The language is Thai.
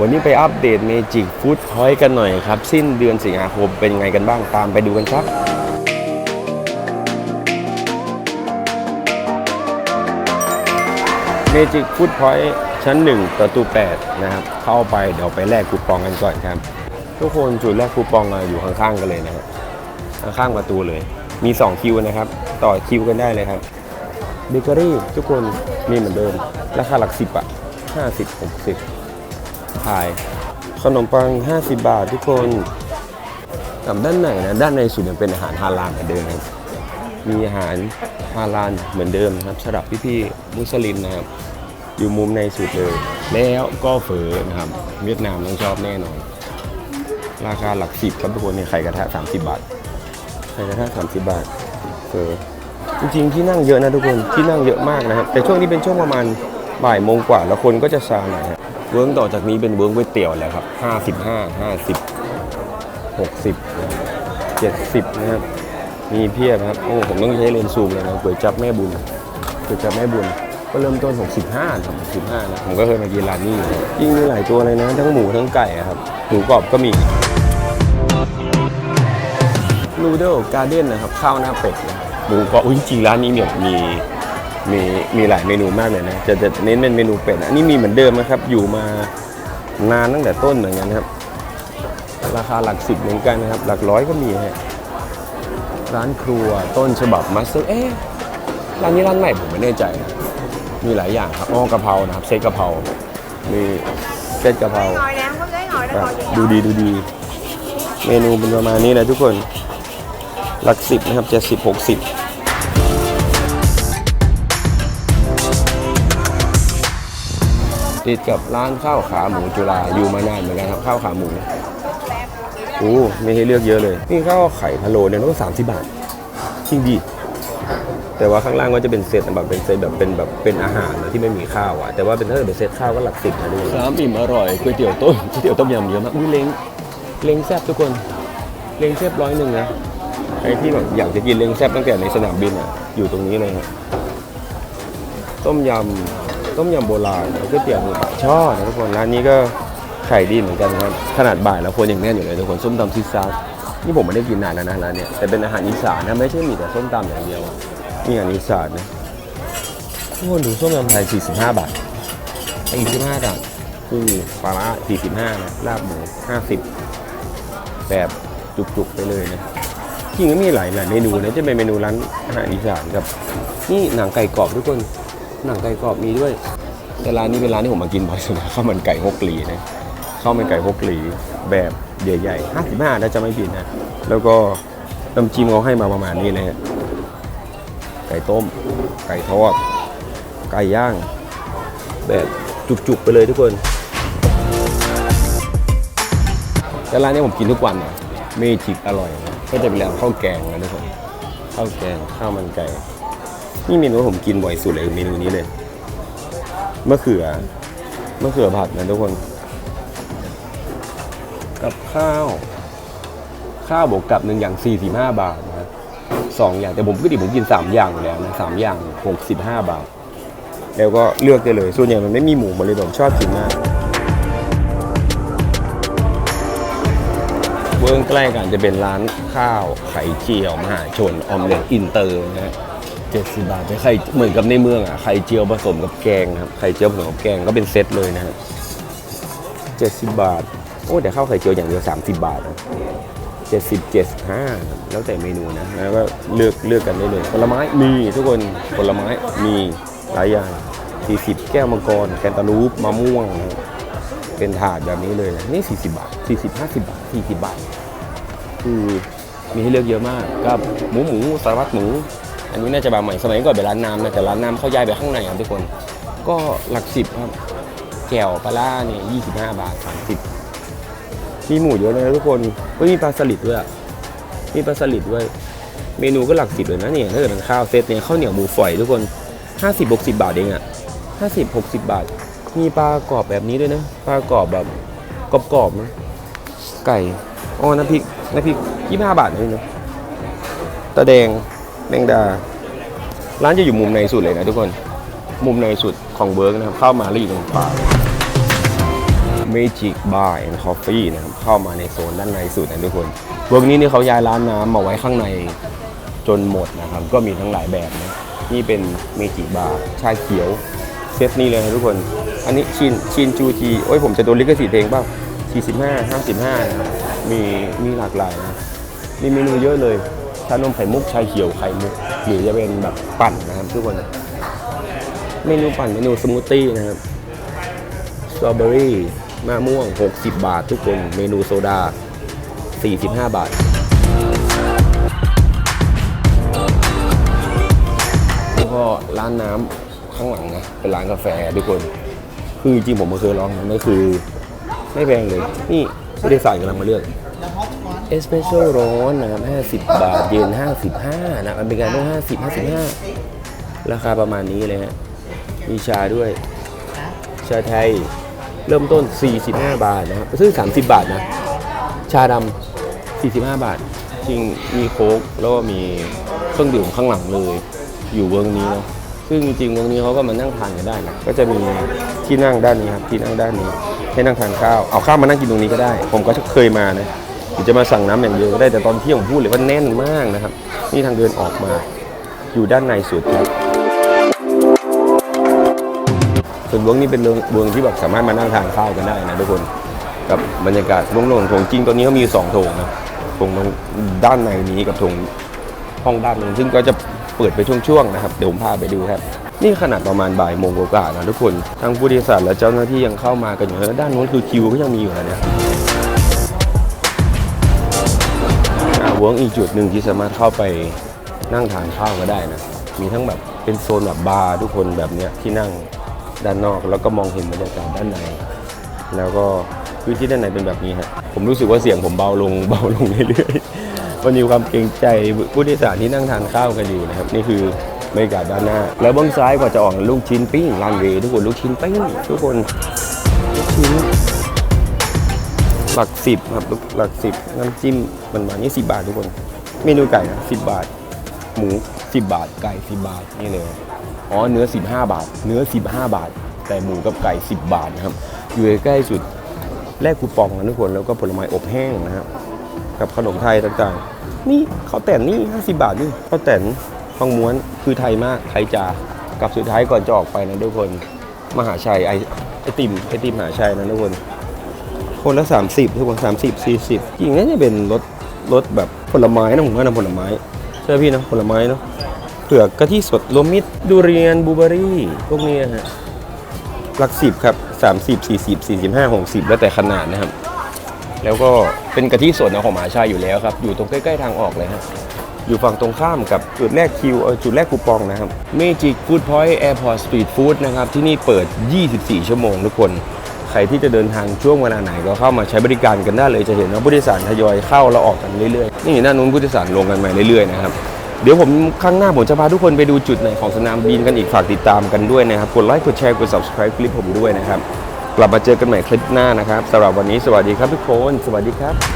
วันนี้ไปอัปเดตเมจิกฟู้ดพอยต์กันหน่อยครับ สิ้นเดือนสิงหาคมเป็นไงกันบ้างตามไปดูกันครับเมจิกฟู้ดพอยต์ชั้น 1 ประตู 8 นะครับ เข้าไปเดี๋ยวไปแลกคูปองกันก่อนครับ ทุกคนจุดแลกคูปองอยู่ข้างๆกันเลยนะครับข้างๆประตูเลย มี 2 คิวนะครับ ต่อคิวกันได้เลยครับเบเกอรี่ทุกคนมีเหมือนเดิมราคาหลักสิบอะ50 60 ขาย ขนมปัง 50 บาททุกคนกับด้านในนะด้านในสุดเนี่ยเป็นอาหารฮาลาลเหมือนเดิมครับมีอาหารฮาลาลเหมือนเดิมนะครับสำหรับพี่ๆมุสลิมนะครับ อยู่มุมในสุดเลย แล้วก็เฝอนะครับ เวียดนามต้องชอบแน่นอน ราคาหลักสิบครับทุกคนเนี่ยไข่กระทะ 30 บาทไข่กระทะ 30 บาทเฝอจริงๆที่นั่งเยอะนะทุกคนที่นั่งเยอะมากนะครับ แต่ช่วงนี้เป็นช่วงประมาณบ่ายโมงกว่าแล้วคนก็จะซาหน่อยครับ เวิร์กต่อจากนี้เป็นเวิร์กก๋วยเตี๋ยวแล้วครับ55 50 60 70นะครับ มีเพียบครับ โอ้ ผมต้องใช้เลนส์ซูมเลยนะก๋วยจับแม่บุญก๋วยจับแม่บุญ ก็เริ่มต้น 65 65 นะ ผมก็เคยมากินร้านนี้อยู่ยิ่งมีหลายตัวเลยนะ ทั้งหมูทั้งไก่ครับ หมูกรอบก็มีนูเดิลการ์เด้นนะครับ ข้าวหน้าเป็ด หมูกรอบ อุ๊ยจริงร้านนี้เนี่ยมี มีมีหลายเมนูมากเลยนะจะจะเน้นเป็นเมนูเป็ดนะอันนี้มีเหมือนเดิมนะครับ อยู่มานานตั้งแต่ต้นเหมือนกันครับ ราคาหลักสิบเหมือนกันนะครับ หลักร้อยก็มีฮะร้านครัวต้นฉบับมัสเตอร์เอ๊ะร้านนี้ร้านใหม่ผมไม่แน่ใจนะมีหลายอย่างครับอ้อกะเพรานะครับเซตกะเพรามีเซตกะเพรา ngồi nè không có ghế ngồi đó อะ ngồi vậy ดูดีดูดี เมนูเป็นประมาณนี้เลยทุกคน หลักสิบนะครับเจ็ดสิบหกสิบ ติดกับร้านข้าวขาหมูจุฬาอยู่มานานเหมือนกันครับข้าวขาหมูโอ้ไม่ให้เลือกเยอะเลย นี่ข้าวไข่พะโล้เนี่ยต้องสามสิบบาทจริงดีแต่ว่าข้างล่างก็จะเป็นเซตแบบเป็นเซตแบบเป็นแบบเป็นอาหารนะที่ไม่มีข้าวอะแต่ว่าเป็นถ้าเกิดเป็นเซตข้าวก็หลักสิบนะดูสามอิ่มอร่อยก๋วยเตี๋ยวต้มก๋วยเตี๋ยวต้มยำเยอะมากอุ้ยเล้งเล้งแซ่บทุกคนเล้งแซ่บร้อยหนึ่งนะใครที่แบบอยากจะกินเล้งแซ่บตั้งแต่ในสนามบินอะอยู่ตรงนี้เลยครับต้มยำ ต้มยำโบราณก๋วยเตี๋ยวหมูปากช่อนะทุกคนร้านนี้ก็ขายดีเหมือนกันครับขนาดบ่ายแล้วคนยังแน่นอยู่เลยทุกคนส้มตำซิซาร์นี่ผมไม่ได้กินนานแล้วนะร้านเนี้ยแต่เป็นอาหารอีสานนะไม่ใช่มีแต่ส้มตำอย่างเดียวนี่อันนี้ศาสตร์นะทุกคนดูส้มตำไทย 45 บาท45บาทกุ้งปลาร้า45นะลาบหมู50 แบบจุกๆไปเลยนะจริงก็มีหลายหลายเมนูนะจะเป็นเมนูร้านอาหารอีสานกับนี่หนังไก่กรอบทุกคน หนังไก่กรอบมีด้วย แต่ร้านนี้เป็นร้านที่ผมมากินบ่อยสุดนะข้าวมันไก่ฮกลีนะข้าวมันไก่ฮกลีแบบใหญ่ๆ55นะจะไม่ผิดนะแล้วก็น้ำจิ้มเขาให้มาประมาณนี้เลยฮะไก่ต้ม ไก่ทอด ไก่ย่าง แบบจุกๆไปเลยทุกคนแต่ร้านนี้ผมกินทุกวันนะเมจิกอร่อยนะก็จะเป็นร้านข้าวแกงนะทุกคนข้าวแกงข้าวมันไก่ นี่เมนูผมกินบ่อยสุดเลยเมนูนี้เลยมะเขือมะเขือผัดนะทุกคน กับข้าว ข้าวบวกกับหนึ่งอย่าง45บาทนะสองอย่างแต่ผมปกติผมกินสามอย่างอยู่แล้วนะสามอย่างหกสิบห้าบาท แล้วก็เลือกได้เลย ส่วนใหญ่มันไม่มีหมูมาเลยผมชอบกินมากเบื้องใกล้กันจะเป็นร้านข้าวไข่เจียวมหาชนออมเล็ตอินเตอร์นะฮะ เจ็ดสิบบาทไข่เหมือนกับในเมืองอะไข่เจียวผสมกับแกงครับไข่เจียวผสมกับแกงก็เป็นเซตเลยนะฮะเจ็ดสิบบาท โอ้แต่ข้าวไข่เจียวอย่างเดียวสามสิบบาทนะเจ็ดสิบเจ็ดห้าแล้วแต่เมนูนะแล้วก็เลือกเลือกกันได้เลยผลไม้มีทุกคนผลไม้มีหลายอย่างสี่สิบแก้วมังกรแคนตาลูปมะม่วง เป็นถาดแบบนี้เลยนะนี่สี่สิบบาทสี่สิบห้าสิบบาทสี่สิบบาท คือมีให้เลือกเยอะมากกับหมูหมูสารพัดหมู อันนี้น่าจะบาใหม่สมัยก่อนเป็นร้านน้ำนะแต่ร้านน้ำเขาย้ายไปข้างในครับทุกคน ก็หลักสิบครับแก้วปลาล่าเนี่ยยี่สิบห้าบาทสามสิบมีหมูเยอะเลยนะทุกคนก็มีปลาสลิดด้วยมีปลาสลิดด้วย เมนูก็หลักสิบเลยนะเนี่ยถ้าเกิดเป็นข้าวเซตเนี่ยข้าวเหนียวหมูฝอยทุกคน50 60บหกสิบาทเองอะ50 60บหกสิบบาท มีปลากรอบแบบนี้ด้วยนะปลากรอบแบบกรอบๆนะไก่อ๋อน้ำพริกน้ำพริก25บาทนี่นะตะแดง แมงดา ร้านจะอยู่มุมในสุดเลยนะทุกคน มุมในสุดของเบิร์กนะครับ เข้ามาแล้วอยู่ตรงปาก Magic Bar and Coffee นะครับ เข้ามาในโซนด้านในสุดนะทุกคนเวิร์กนี้นี่เขาย้ายร้านน้ำมาไว้ข้างในจนหมดนะครับ ก็มีทั้งหลายแบบนะนี่เป็นเมจิบาร์ชาเขียวเซตนี้เลยนะทุกคน อันนี้ชินชินจูจีโอ้ยผมจะโดนลิขสิทธิ์เองเปล่า45 55นะครับมีมีหลากหลายนะมีเมนูเยอะเลย ชานมไข่มุกชาเขียวไข่มุก หรือจะเป็นแบบปั่นนะครับทุกคนเมนูปั่นเมนูสมูทตี้นะครับสตรอเบอรี่มะม่วง 60 บาท ทุกคนเมนูโซดา 45 บาทแล้วก็ร้านน้ำข้างหลังนะเป็นร้านกาแฟทุกคน คือจริงผมก็เคยลองนะก็คือ ไม่แพงเลย นี่ผู้โดยสารกำลังมาเลือก เอสเปรสโซ่ร้อนนะครับ 50 บาท เย็น 55 นะอเมริกาโน่50 55 ราคาประมาณนี้เลยฮะ มีชาด้วย ชาไทยเริ่มต้น 45 บาทนะครับซึ่ง30 บาทนะ ชาดำ45 บาท จริง มีโค้ก แล้วก็มีเครื่องดื่มข้างหลังเลย อยู่เวิร์กนี้เนาะ ซึ่งจริงๆเวิร์กนี้เขาก็มานั่งทานกันได้นะ ก็จะมีที่นั่งด้านนี้ครับ ที่นั่งด้านนี้ ให้นั่งทานข้าว เอาข้าวมานั่งกินตรงนี้ก็ได้ ผมก็เคยมานะ จะมาสั่งน้ำอย่างเดียวก็ได้แต่ตอนเที่ยงผมพูดเลยว่าแน่นมากนะครับ นี่ทางเดินออกมาอยู่ด้านในสุดครับส่วนเวิร์กนี้เป็นเวิร์กที่แบบสามารถมานั่งทานข้าวกันได้นะทุกคนกับบรรยากาศโล่งๆโถงจริงตอนนี้เขามีสองโถงนะโถงตรงด้านในนี้กับโถงห้องด้านนึงซึ่งก็จะเปิดไปช่วงๆนะครับเดี๋ยวผมพาไปดูครับ นี่ขนาดประมาณบ่ายโมงกว่านะทุกคนทั้งผู้โดยสารและเจ้าหน้าที่ยังเข้ามากันอยู่แล้วด้านนู้นคือคิวก็ยังมีอยู่นะเนี่ย เวิร์กอีกจุดหนึ่งที่สามารถเข้าไปนั่งทานข้าวก็ได้นะ มีทั้งแบบเป็นโซนแบบบาร์ทุกคนแบบเนี้ยที่นั่งด้านนอกแล้วก็มองเห็นบรรยากาศด้านใน แล้วก็พื้นที่ด้านในเป็นแบบนี้ฮะผมรู้สึกว่าเสียงผมเบาลงเบาลงเรื่อยๆมันมีความเกรงใจผู้โดยสารที่นั่งทานข้าวกันอยู่นะครับนี่คือบรรยากาศด้านหน้า แล้วเบื้องซ้ายก็จะออกลูกชิ้นปิ้งรันเวทุกคนลูกชิ้นปิ้งทุกคนลูกชิ้น หลักสิบครับหลักสิบน้ำจิ้มมันมานี่สิบาททุกคน เมนูไก่นะสิบบาท หมูสิบบาท ไก่สิบบาทนี่เลยอ๋อเนื้อ15บห้าบาท เนื้อ15บห้าบาท แต่หมูกับไก่10บบาทนะครับ อยู่ใกล้สุดแลกคูปองนะทุกคนแล้วก็ผลไม้อบแห้งนะครับกับขนมไทยต่างๆ นี่ข้าวแต่นนี่ 50 บาทนี่ข้าวแต่นฟองม้วนคือไทยมากไทยจ๋ากับสุดท้ายก่อนจะออกไปนะทุกคน มหาชัยไอไอติมไอติมมหาชัยนะทุกคน คนละ 30ทุกคน30 40จริงน่าจะเป็นรถรถแบบผลไม้นะผมว่านะผลไม้ใช่พี่นะผลไม้เนาะเผือกกะทิสดรวมมิตดูเรียนบูเบอรี่พวกนี้ฮะหลักสิบครับ30 40 45 60แล้วแต่ขนาดนะครับ แล้วก็เป็นกะทิสดนะของหมหาชัยอยู่แล้วครับ อยู่ตรงใกล้ๆทางออกเลยฮะอยู่ฝั่งตรงข้ามกับจุดแรกคิวจุดแรกคูปองนะครับ Magic Food Point Airport Street Food นะครับ ที่นี่เปิด 24 ชั่วโมงทุกคน รที่จะเดินทางช่วงเวลาไหนก็เข้ามาใช้บริการกันได้เลยจะเห็นว่าผู้โดยสารทยอยเข้าแล้วออกกันเรื่อยๆนี่หน้านู้นผู้โดยสารลงกันมาเรื่อยๆนะครับเดี๋ยวผมครั้งหน้าผมจะพาทุกคนไปดูจุดไหนของสนามบินกันอีกฝากติดตามกันด้วยนะครับกดไลค์กดแชร์กด subscribe คลิปผมด้วยนะครับกลับมาเจอกันใหม่คลิปหน้านะครับสำหรับวันนี้สวัสดีครับทุกคน สวัสดีครับ